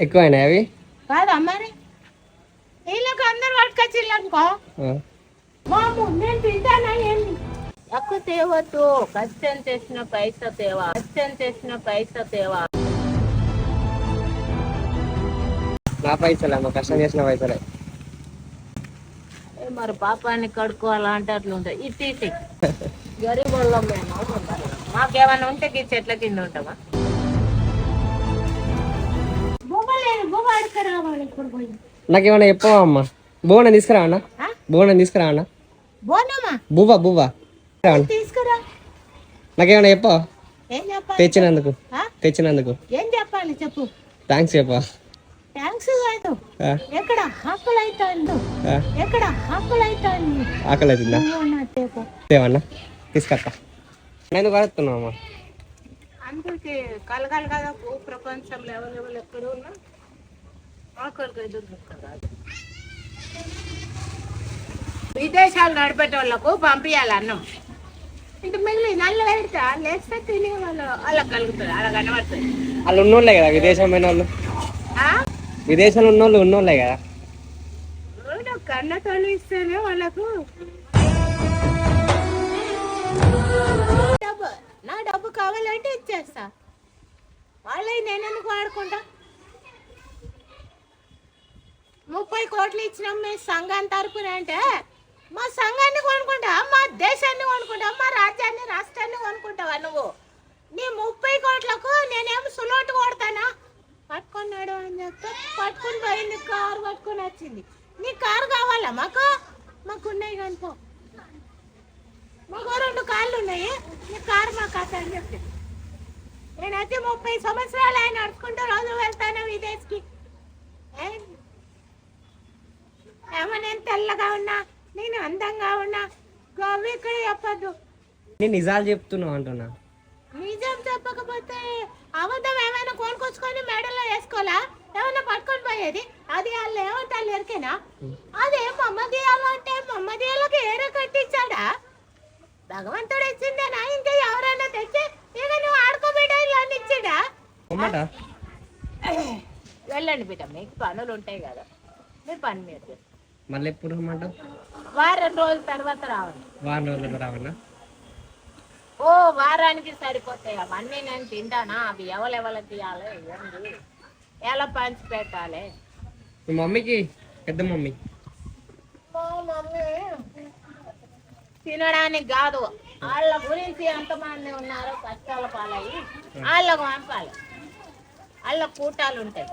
ఎక్కువైనా అవి? కాదా మరి? వీళ్ళకి అందరు పట్టుకొచ్చిల్లనుకో. మాము నేను తింటానా ఏంది? ఎక్కువ తేవద్దు. కష్టం చేసిన పైసా తేవా. కష్టం చేసిన పైసా తేవా. నా పైసలే మా కష్టం చేసిన పైసలే. మరి పాపాన్ని కడుక్కోవాలంటే అట్లా ఉంటాయి. ఇది తీసి గరీబ్ వాళ్ళం మేము మాకేమైనా ఉంటే ఈ చెట్ల కింద ఉంటామా నాకేమన్నా చెప్పవా అమ్మ? బోనం తీసుకురా అన్న? బోనం తీసుకురా అన్న. బువ్వ బువ్వ. నాకేమన్నా చెప్పవా? తెచ్చినందుకు? తెచ్చినందుకు. ఏం చెప్పాలి చెప్పు. థ్యాంక్స్ చెప్పవా? థ్యాంక్స్ కాదు. ఎక్కడ? ఎక్కడ? ఆకలి అవుతుందా తేవన్నా తీసుకొస్తా. నేను అమ్మ? కలగాలి కదా భూ ప్రపంచంలో ఎవరెవరు ఎక్కడ ఉన్నా విదేశాలు నడిపేట వాళ్ళకు పంపించాలి అన్నం ఇంత మిగిలి నల్ల పెడతా లేస్తే తినే వాళ్ళు అలా కలుగుతుంది అలా కనబడుతుంది. వాళ్ళు ఉన్నోళ్ళే కదా విదేశం పోయిన వాళ్ళు ఆ? విదేశంలో ఉన్నోళ్ళు ఉన్నోళ్ళే కదా. అవును, కన్నతోళ్ళు ఇస్తేనే వాళ్ళకు. డబ్బు నా డబ్బు కావాలంటే ఇచ్చేస్తా. వాళ్ళవి నేను ఎందుకు వాడుకుంటా? ముప్పై కోట్లు ఇచ్చినాం మీ సంఘం తరపున అంటే మా సంఘాన్ని కొనుక్కుంటా మా దేశాన్ని కొనుక్కుంటా మా రాజ్యాన్ని రాష్ట్రాన్ని కొనుక్కుంటావా నువ్వు? నీ ముప్పై కోట్లకు నేనేం సులోటు కొడతానా? పట్టుకున్నాడు అని చెప్తే పట్టుకుని పోయింది కారు పట్టుకొని వచ్చింది. నీ కారు కావాలా మాకు? మాకు ఉన్నాయి కనుకో. మాకు రెండు కార్లు ఉన్నాయి. నీ కారు మాకు అసలు అని చెప్తే. నేనైతే ముప్పై సంవత్సరాలు ఆయన నడుచుకుంటూ తెల్లగా ఉన్నా నేను అందంగా ఉన్నా గవ్వి ఇక్కడ చెప్పద్దు. నేను నిజాలు చెప్తున్నావు అంటున్నా. నిజం చెప్పకపోతే అబద్ధం ఏమైనా కొనుక్కొచ్చుకొని మెడలో వేసుకోవాలా? ఏమైనా పట్టుకొని పోయేది? అది వాళ్ళు ఏమంటే వాళ్ళు ఎరికేనా అదే మమ్మదియాలు అంటే మమ్మదియాలకు ఏరే కట్టించాడా? భగవంతుడు ఇచ్చిందేనా? ఇంకా ఎవరైనా తెచ్చి ఇక నువ్వు ఆడుకోబిడ్డ ఇలా ఇచ్చాడా? వెళ్ళండి బిడ్డ మీకు పనులు ఉంటాయి కదా. మీరు పని మీరు. మళ్ళీ ఎప్పుడు రమ్మంటావు? వారం రోజుల తర్వాత రావాలి. వారం రోజులు రావన్నా ఓ వారానికి సరిపోతాయి. అవన్నీ నేను తింటానా? అవి ఎవరెవరికి తీయాలి? ఏంది? ఎలా పంచి పెట్టాలి? మీ మమ్మీకి? పెద్ద మమ్మీ? మా మమ్మీ తినడానికి కాదు. వాళ్ళ గురించి ఎంతమంది ఉన్నారో కష్టాల పాలయ్యి వాళ్ళకు పంపాలి. వాళ్ళ కూటాలు ఉంటాయి.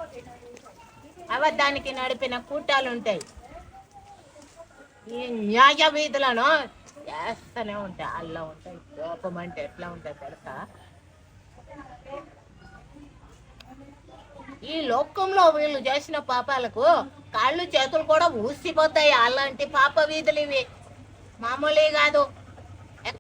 అబద్ధానికి నడిపిన కూటాలు ఉంటాయి. ఈ న్యాయ వీధులను చేస్తూనే ఉంటాయి అల్లా ఉంటాయి కోపం అంటే ఎట్లా ఉంటాయి తెలుసా? ఈ లోకంలో వీళ్ళు చేసిన పాపాలకు కాళ్ళు చేతులు కూడా ఊసిపోతాయి. అలాంటి పాప వీధులు ఇవి. మామూలే కాదు.